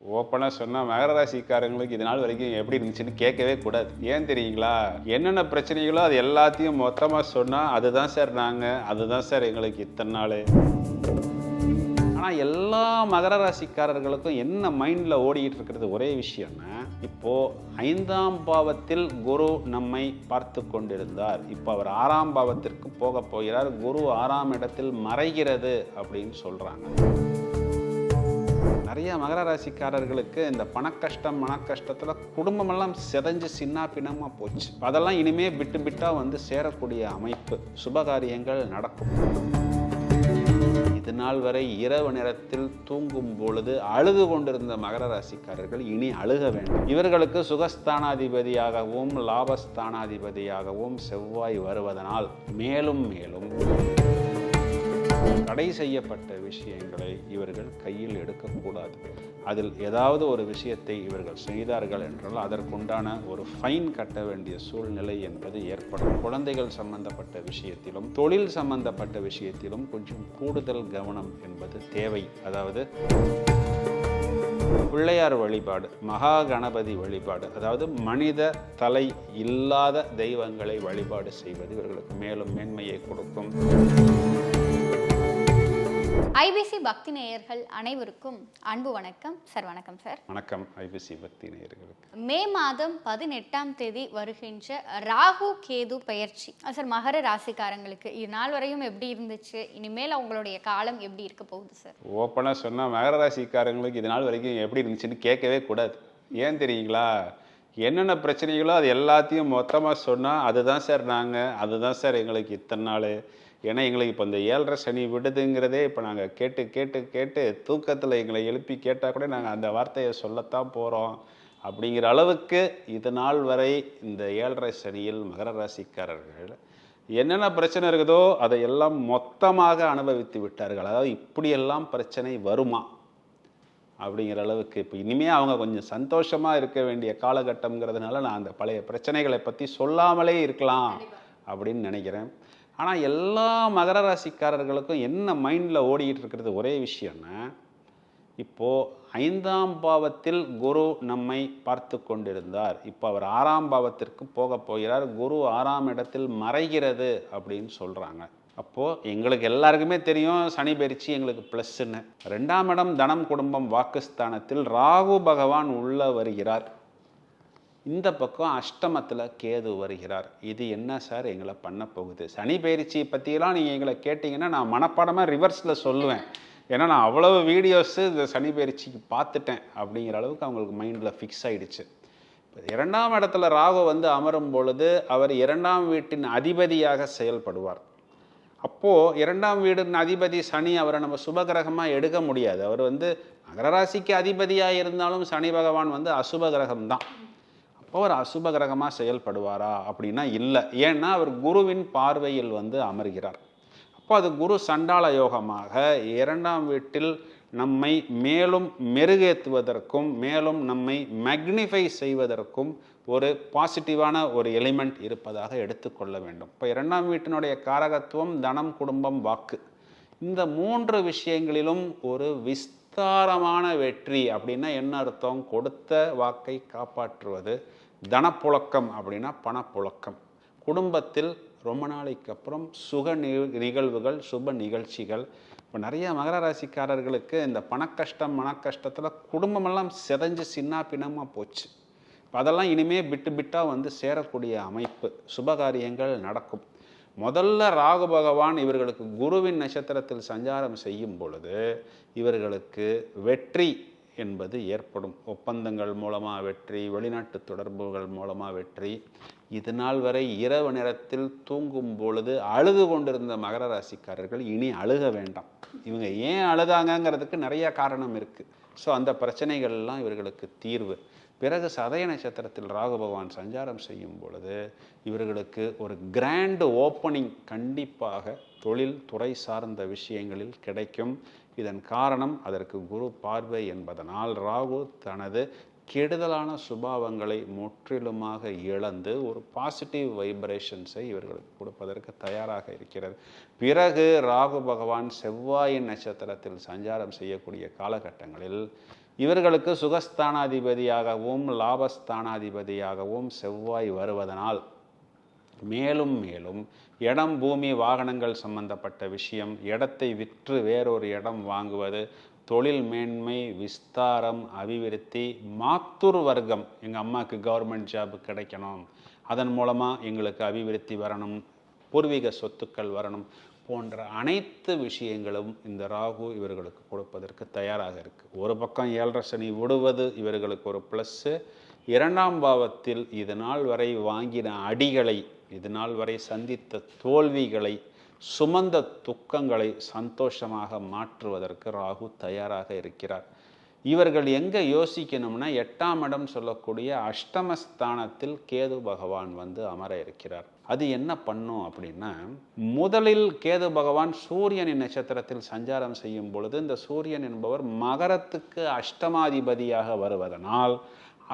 ஓப்பனாக சொன்னால் மகர ராசிக்காரங்களுக்கு இது நாள் வரைக்கும் எப்படி இருந்துச்சுன்னு கேட்கவே கூடாது. ஏன் தெரியுங்களா? என்னென்ன பிரச்சனைகளோ அது எல்லாத்தையும் மொத்தமாக சொன்னால் அதுதான் சார் நாங்கள் அதுதான் சார் எங்களுக்கு இத்தனை நாள். ஆனால் எல்லா மகர ராசிக்காரர்களுக்கும் என்ன மைண்டில் ஓடிக்கிட்டு இருக்கிறது ஒரே விஷயம்னா இப்போது ஐந்தாம் பாவத்தில் குரு நம்மை பார்த்து கொண்டிருந்தார். இப்போ அவர் ஆறாம் பாவத்திற்கு போக போகிறார். குரு ஆறாம் இடத்தில் மறைகிறது அப்படின்னு சொல்கிறாங்க நிறைய மகர ராசிக்காரர்களுக்கு இந்த பணக்கஷ்டம் மனக்கஷ்டத்தில் குடும்பமெல்லாம் செதஞ்சு சின்ன பின்னமாக போச்சு. அதெல்லாம் இனிமே விட்டு விட்டா வந்து சேரக்கூடிய அமைப்பு. சுபகாரியங்கள் நடக்கும். இது நாள் வரை இரவு நேரத்தில் தூங்கும் பொழுது அழுது கொண்டிருந்த மகர ராசிக்காரர்கள் இனி அழுக வேண்டும். இவர்களுக்கு சுகஸ்தானாதிபதியாகவும் லாபஸ்தானாதிபதியாகவும் செவ்வாய் வருவதனால் மேலும் மேலும் தடை செய்யப்பட்ட விஷயங்களை இவர்கள் கையில் எடுக்கக்கூடாது. அதில் ஏதாவது ஒரு விஷயத்தை இவர்கள் செய்தார்கள் என்றால் அதற்குண்டான ஒரு ஃபைன் கட்ட வேண்டிய சூழ்நிலை என்பது ஏற்படும். குழந்தைகள் சம்பந்தப்பட்ட விஷயத்திலும் தொழில் சம்பந்தப்பட்ட விஷயத்திலும் கொஞ்சம் கூடுதல் கவனம் என்பது தேவை. அதாவது பிள்ளையார் வழிபாடு மகா கணபதி வழிபாடு அதாவது மனித தலை இல்லாத தெய்வங்களை வழிபாடு செய்வது இவர்களுக்கு மேலும் மேன்மையை கொடுக்கும். ஐபிசி பக்தி நேயர்கள் அனைவருக்கும் அன்பு வணக்கம். சார் வணக்கம் சார். வணக்கம். ஐபிசி பக்தி நேயர்களுக்கு. மே மாதம் பதினெட்டாம் தேதி வருகின்ற ராகு கேது அஹ் சார் மகர ராசிக்காரங்களுக்கு இது நாள் வரையும் எப்படி இருந்துச்சு? இனிமேல் அவங்களுடைய காலம் எப்படி இருக்க போகுது சார்? ஓப்பனாக சொன்னால் மகர ராசிக்காரங்களுக்கு இது நாள் வரைக்கும் எப்படி இருந்துச்சுன்னு கேட்கவே கூடாது. ஏன் தெரியுங்களா? என்னென்ன பிரச்சனைகளோ அது எல்லாத்தையும் மொத்தமாக சொன்னால் அதுதான் சார் நாங்கள் அதுதான் சார் எங்களுக்கு இத்தனை நாள். ஏன்னா எங்களுக்கு இப்போ இந்த ஏழரை சனி விடுதுங்கிறதே இப்போ நாங்கள் கேட்டு கேட்டு கேட்டு தூக்கத்தில் எங்களை எழுப்பி கேட்டால் கூட நாங்கள் அந்த வார்த்தையை சொல்லத்தான் போகிறோம் அப்படிங்கிற அளவுக்கு இது நாள் வரை இந்த ஏழரை சனியில் மகர ராசிக்காரர்கள் என்னென்ன பிரச்சனை இருக்குதோ அதை எல்லாம் மொத்தமாக அனுபவித்து விட்டார்கள். அதாவது இப்படியெல்லாம் பிரச்சனை வருமா? அப்படிங்கிற அளவுக்கு இப்போ இனிமே அவங்க கொஞ்சம் சந்தோஷமாக இருக்க வேண்டிய காலகட்டம்ங்கிறதுனால நான் அந்த பழைய பிரச்சனைகளை பற்றி சொல்லாமலே இருக்கலாம் அப்படின்னு நினைக்கிறேன். ஆனால் எல்லா மகர ராசிக்காரர்களுக்கும் என்ன மைண்டில் ஓடிக்கிட்டு இருக்கிறது ஒரே விஷயம்னா இப்போது ஐந்தாம் பாவத்தில் குரு நம்மை பார்த்து கொண்டிருந்தார். இப்போ அவர் ஆறாம் பாவத்திற்கு போக போகிறார். குரு ஆறாம் இடத்தில் மறைகிறது அப்படின்னு சொல்கிறாங்க அப்போது எங்களுக்கு எல்லாருக்குமே தெரியும் சனி பயிற்சி எங்களுக்கு ப்ளஸ்ன்னு ரெண்டாம் இடம் தனம் குடும்பம் வாக்குஸ்தானத்தில் ராகு பகவான் உள்ளே வருகிறார். இந்த பக்கம் அஷ்டமத்தில் கேது வருகிறார். இது என்ன சார் எங்களை பண்ண போகுது? சனி பயிற்சி பற்றியெல்லாம் நீங்கள் எங்களை கேட்டிங்கன்னா நான் மனப்பாடமாக ரிவர்ஸில் சொல்லுவேன். ஏன்னா நான் அவ்வளவு வீடியோஸு இந்த சனி பயிற்சிக்கு பார்த்துட்டேன் அப்படிங்கிற அளவுக்கு அவங்களுக்கு மைண்டில் ஃபிக்ஸ் ஆகிடுச்சு இப்போ இரண்டாம் இடத்துல ராகு வந்து அமரும் பொழுது அவர் இரண்டாம் வீட்டின் அதிபதியாக செயல்படுவார். அப்போது இரண்டாம் வீடின் அதிபதி சனி அவரை நம்ம சுபகிரகமாக எடுக்க முடியாது. அவர் வந்து மகர ராசிக்கு அதிபதியாக இருந்தாலும் சனி பகவான் வந்து அசுப கிரகம்தான் அவர் அசுப கிரகமாக செயல்படுவாரா அப்படின்னா இல்லை. ஏன்னா அவர் குருவின் பார்வையில் வந்து அமர்கிறார். அப்போ அது குரு சண்டாள யோகமாக இரண்டாம் வீட்டில் நம்மை மேலும் மெருகேற்றுவதற்கும் மேலும் நம்மை மேக்னிஃபை செய்வதற்கும் ஒரு பாசிட்டிவான ஒரு எலிமெண்ட் இருப்பதாக எடுத்துக்கொள்ள வேண்டும். இப்போ இரண்டாம் வீட்டினுடைய காரகத்துவம் தனம் குடும்பம் வாக்கு. இந்த மூன்று விஷயங்களிலும் ஒரு விஸ்தாரமான வெற்றி அப்படின்னா என்ன அர்த்தம்? கொடுத்த வாக்கை காப்பாற்றுவது. தனப்புழக்கம் அப்படின்னா பணப்புழக்கம். குடும்பத்தில் ரொம்ப நாளைக்கு அப்புறம் சுக நி- நிகழ்வுகள் சுப நிகழ்ச்சிகள். இப்போ நிறைய மகர ராசிக்காரர்களுக்கு இந்த பணக்கஷ்டம் மனக்கஷ்டத்தில் குடும்பமெல்லாம் சிதைஞ்சு சின்ன பின்னமாக போச்சு. இப்போ அதெல்லாம் இனிமேல் பிட்டு பிட்டாக வந்து சேரக்கூடிய அமைப்பு. சுபகாரியங்கள் நடக்கும். முதல்ல ராகு பகவான் இவர்களுக்கு குருவின் நட்சத்திரத்தில் சஞ்சாரம் செய்யும் பொழுது இவர்களுக்கு வெற்றி என்பது ஏற்படும். ஒப்பந்தங்கள் மூலமாக வெற்றி வெளிநாட்டு தொடர்புகள் மூலமாக வெற்றி. இது நாள் வரை இரவு நேரத்தில் தூங்கும் பொழுது அழுது கொண்டிருந்த மகர ராசிக்காரர்கள் இனி அழுக வேண்டாம். இவங்க ஏன் அழுதாங்கங்கிறதுக்கு நிறைய காரணம் இருக்குது ஸோ அந்த பிரச்சனைகள்லாம் இவர்களுக்கு தீர்வு. பிறகு சதய நட்சத்திரத்தில் ராகு பகவான் சஞ்சாரம் செய்யும் பொழுது இவர்களுக்கு ஒரு கிராண்டு ஓப்பனிங் கண்டிப்பாக தொழில் துறை சார்ந்த விஷயங்களில் கிடைக்கும். இதன் காரணம் அதற்கு குரு பார்வை என்பதனால் ராகு தனது கெடுதலான சுபாவங்களை முற்றிலுமாக இழந்து ஒரு பாசிட்டிவ் வைப்ரேஷன்ஸை இவர்களுக்கு கொடுப்பதற்கு தயாராக இருக்கிறது. பிறகு ராகு பகவான் செவ்வாயின் நட்சத்திரத்தில் சஞ்சாரம் செய்யக்கூடிய காலகட்டங்களில் இவர்களுக்கு சுகஸ்தானாதிபதியாகவும் லாபஸ்தானாதிபதியாகவும் செவ்வாய் வருவதனால் மேலும் மேலும் இடம் பூமி வாகனங்கள் சம்பந்தப்பட்ட விஷயம் இடத்தை விற்று வேறொரு இடம் வாங்குவது தொழில் மேன்மை விஸ்தாரம் அபிவிருத்தி மாத்தூர் வர்க்கம் எங்கள் அம்மாவுக்கு கவர்மெண்ட் ஜாப் கிடைக்கணும். அதன் மூலமாக எங்களுக்கு அபிவிருத்தி வரணும் பூர்வீக சொத்துக்கள் வரணும். போன்ற அனைத்து விஷயங்களும் இந்த ராகு இவர்களுக்கு கொடுப்பதற்கு தயாராக இருக்குது ஒரு பக்கம் ஏழரை சனி விடுவது இவர்களுக்கு ஒரு ப்ளஸ்ஸு இரண்டாம் பாவத்தில் இது நாள் வரை வாங்கின அடிகளை இது நாள் வரை சந்தித்த தோல்விகளை சுமந்த துக்கங்களை சந்தோஷமாக மாற்றுவதற்கு ராகு தயாராக இருக்கிறார். இவர்கள் எங்கே யோசிக்கணும்னா எட்டாம் இடம் சொல்லக்கூடிய அஷ்டமஸ்தானத்தில் கேது பகவான் வந்து அமர இருக்கிறார். அது என்ன பண்ணும் அப்படின்னா முதலில் கேது பகவான் சூரியனின் நட்சத்திரத்தில் சஞ்சாரம் செய்யும் பொழுது இந்த சூரியன் என்பவர் மகரத்துக்கு அஷ்டமாதிபதியாக வருவதனால்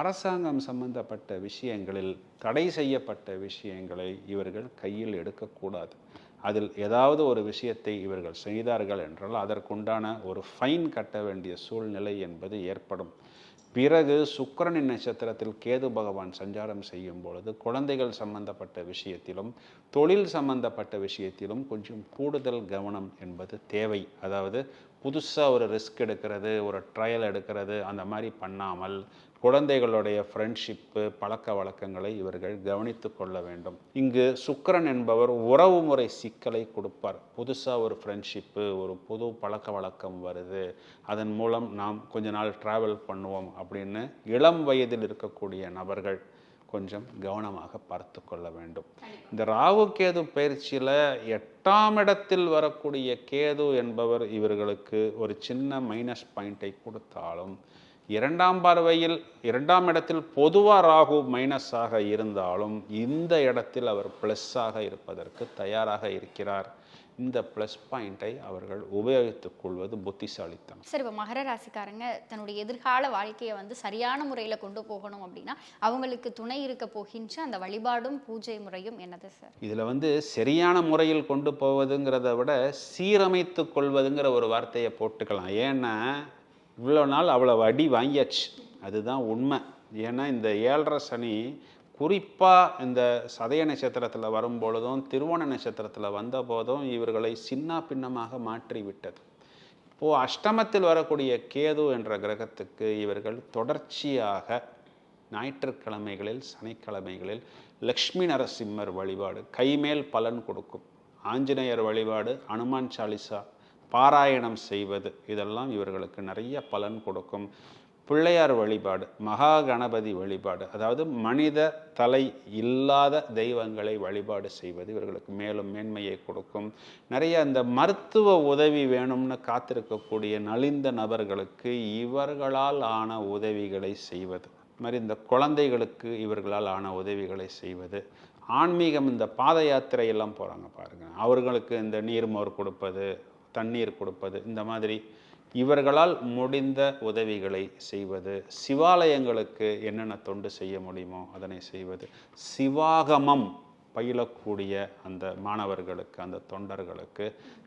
அரசாங்கம் சம்பந்தப்பட்ட விஷயங்களில் தடை செய்யப்பட்ட விஷயங்களை இவர்கள் கையில் எடுக்கக்கூடாது. அதில் ஏதாவது ஒரு விஷயத்தை இவர்கள் செய்தார்கள் என்றால் அதற்குண்டான ஒரு ஃபைன் கட்ட வேண்டிய சூழ்நிலை என்பது ஏற்படும். பிறகு சுக்கிரனின் நட்சத்திரத்தில் கேது பகவான் சஞ்சாரம் செய்யும் பொழுது குழந்தைகள் சம்பந்தப்பட்ட விஷயத்திலும் தொழில் சம்பந்தப்பட்ட விஷயத்திலும் கொஞ்சம் கூடுதல் கவனம் என்பது தேவை. அதாவது புதுசாக ஒரு ரிஸ்க் எடுக்கிறது ஒரு ட்ரையல் எடுக்கிறது அந்த மாதிரி பண்ணாமல் குழந்தைகளுடைய ஃப்ரெண்ட்ஷிப்பு பழக்க வழக்கங்களை இவர்கள் கவனித்து கொள்ள வேண்டும். இங்கு சுக்கரன் என்பவர் உறவுமுறை சிக்கலை கொடுப்பார். புதுசாக ஒரு ஃப்ரெண்ட்ஷிப்பு ஒரு புது பழக்க வழக்கம் வருது. அதன் மூலம் நாம் கொஞ்ச நாள் ட்ராவல் பண்ணுவோம் அப்படின்னு இளம் வயதில் இருக்கக்கூடிய நபர்கள் கொஞ்சம் கவனமாக பார்த்து கொள்ள வேண்டும். இந்த ராகு கேது பயிற்சியில் எட்டாம் இடத்தில் வரக்கூடிய கேது என்பவர் இவர்களுக்கு ஒரு சின்ன மைனஸ் பாயிண்டை கொடுத்தாலும் இரண்டாம் பார்வையில் இரண்டாம் இடத்தில் பொதுவாக ராகு மைனஸாக இருந்தாலும் இந்த இடத்தில் அவர் ப்ளஸ்ஸாக இருப்பதற்கு தயாராக இருக்கிறார். இந்த ப்ளஸ் பாயிண்டை அவர்கள் உபயோகித்துக் கொள்வது புத்திசாலித்தனம். சார் இப்போ மகர ராசிக்காரங்க தன்னுடைய எதிர்கால வாழ்க்கையை வந்து சரியான முறையில் கொண்டு போகணும் அப்படின்னா அவங்களுக்கு துணை இருக்க போகின்ற அந்த வழிபாடும் பூஜை முறையும் என்னது சார்? இதில் வந்து சரியான முறையில் கொண்டு போவதுங்கிறத விட சீரமைத்து கொள்வதுங்கிற ஒரு வார்த்தையை போட்டுக்கலாம். ஏன்னா இவ்வளோ நாள் அவ்வளோ அடி வாங்கியாச்சு. அதுதான் உண்மை. ஏன்னா இந்த ஏழரை சனி குறிப்பாக இந்த சதய நட்சத்திரத்தில் வரும்பொழுதும் திருவோண நட்சத்திரத்தில் வந்தபோதும் இவர்களை சின்ன பின்னமாக மாற்றிவிட்டது. இப்போது அஷ்டமத்தில் வரக்கூடிய கேது என்ற கிரகத்துக்கு இவர்கள் தொடர்ச்சியாக ஞாயிற்றுக்கிழமைகளில் சனிக்கிழமைகளில் லக்ஷ்மி நரசிம்மர் வழிபாடு கைமேல் பலன் கொடுக்கும். ஆஞ்சநேயர் வழிபாடு அனுமான் சாலிசா பாராயணம் செய்வது இதெல்லாம் இவர்களுக்கு நிறைய பலன் கொடுக்கும். பிள்ளையார் வழிபாடு மகா கணபதி வழிபாடு அதாவது மனித தலை இல்லாத தெய்வங்களை வழிபாடு செய்வது இவர்களுக்கு மேலும் மேன்மையை கொடுக்கும். நிறைய இந்த மருத்துவ உதவி வேணும்னு காத்திருக்கக்கூடிய நலிந்த நபர்களுக்கு இவர்களால் ஆன உதவிகளை செய்வது. மாதிரி இந்த குழந்தைகளுக்கு இவர்களால் ஆன உதவிகளை செய்வது. ஆன்மீகம் இந்த பாத யாத்திரையெல்லாம் போகிறாங்க பாருங்கள் அவர்களுக்கு இந்த நீர்மோர் கொடுப்பது தண்ணீர் கொடுப்பது இந்த மாதிரி இவர்களால் முடிந்த உதவிகளை செய்வது சிவாலயங்களுக்கு என்னென்ன தொண்டு செய்ய முடியுமோ அதனை செய்வது. சிவாகமம் பயிலக்கூடிய அந்த மாணவர்களுக்கு அந்த தொண்டர்களுக்கு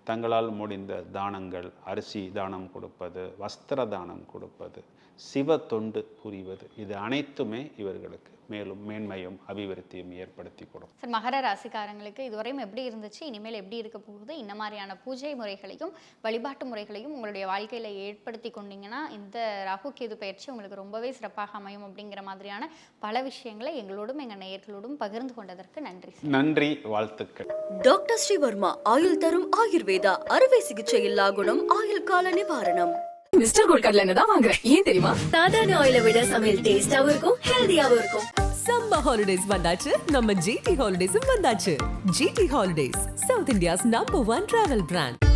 தங்களால் முடிந்த தானங்கள் அரிசி தானம் கொடுப்பது வஸ்திர தானம் கொடுப்பது சிவ தொண்டு புரிவது இது அனைத்துமே இவர்களுக்கு மேலும் மேன்மையும் அபிவிருத்தியும் ஏற்படுத்தி கொடுக்கும். சார் மகர ராசிக்காரங்களுக்கு இதுவரையும் எப்படி இருந்துச்சு? இனிமேல் எப்படி இருக்க போகுது? இந்த மாதிரியான பூஜை முறைகளையும் வழிபாட்டு முறைகளையும் உங்களுடைய வாழ்க்கையில் ஏற்படுத்தி கொண்டீங்கன்னா இந்த ராகு கேது பயிற்சி உங்களுக்கு ரொம்பவே சிறப்பாக அமையும் அப்படிங்கிற மாதிரியான பல விஷயங்களை எங்களோடும் எங்கள் நேயர்களோடும் பகிர்ந்து கொண்டதற்கு நன்றி சார். நன்றி வாழ்த்துக்கள். டாக்டர் ஸ்ரீவர்மா ஆயுள் தரும் ஆயுர்வேதா அறுவை சிகிச்சை இல்லா குணம் ஆயுள் கால நிவாரணம். மிஸ்டர் கோல்ட் கடலை எண்ணெய் தான் வாங்குறேன் ஏன் தெரியுமா? சாதாரண ஆயிலை விட சமையல் டேஸ்டாவும் இருக்கும் ஹெல்தியாவும் இருக்கும். சம்மர் ஹாலிடேஸ் வந்தாச்சு நம்ம ஜிடி ஹாலிடேஸும் வந்தாச்சு. GT holidays south India's number one travel brand